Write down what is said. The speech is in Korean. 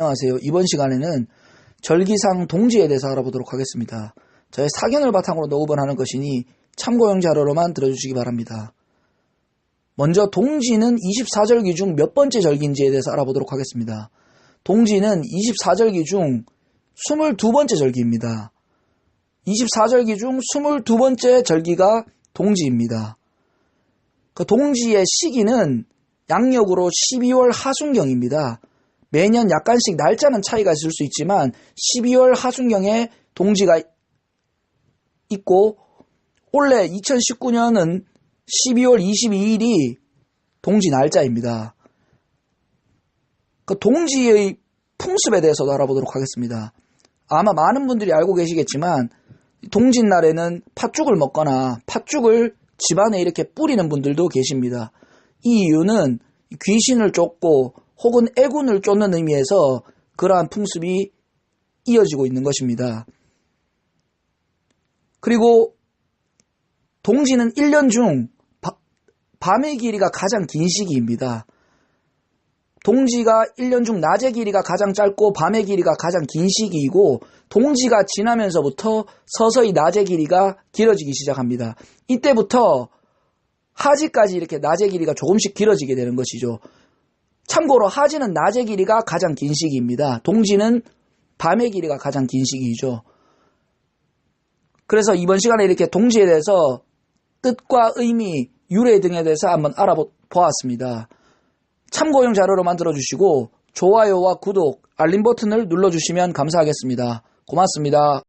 안녕하세요. 이번 시간에는 절기상 동지에 대해서 알아보도록 하겠습니다. 저의 사견을 바탕으로 녹음을 하는 것이니 참고용 자료로만 들어주시기 바랍니다. 먼저 동지는 24절기 중 몇 번째 절기인지에 대해서 알아보도록 하겠습니다. 동지는 24절기 중 22번째 절기입니다. 24절기 중 22번째 절기가 동지입니다. 그 동지의 시기는 양력으로 12월 하순경입니다. 매년 약간씩 날짜는 차이가 있을 수 있지만 12월 하순경에 동지가 있고 올해 2019년은 12월 22일이 동지 날짜입니다. 그 동지의 풍습에 대해서도 알아보도록 하겠습니다. 아마 많은 분들이 알고 계시겠지만 동짓날에는 팥죽을 먹거나 팥죽을 집안에 이렇게 뿌리는 분들도 계십니다. 이 이유는 귀신을 쫓고 혹은 애군을 쫓는 의미에서 그러한 풍습이 이어지고 있는 것입니다. 그리고 동지는 1년 중 바- 밤의 길이가 가장 긴 시기입니다. 동지가 1년 중 낮의 길이가 가장 짧고 밤의 길이가 가장 긴 시기이고 동지가 지나면서부터 서서히 낮의 길이가 길어지기 시작합니다. 이때부터 하지까지 이렇게 낮의 길이가 조금씩 길어지게 되는 것이죠. 참고로 하지는 낮의 길이가 가장 긴 시기입니다. 동지는 밤의 길이가 가장 긴 시기이죠. 그래서 이번 시간에 이렇게 동지에 대해서 뜻과 의미, 유래 등에 대해서 한번 알아보았습니다. 참고용 자료로 만들어 주시고 좋아요와 구독, 알림 버튼을 눌러 주시면 감사하겠습니다. 고맙습니다.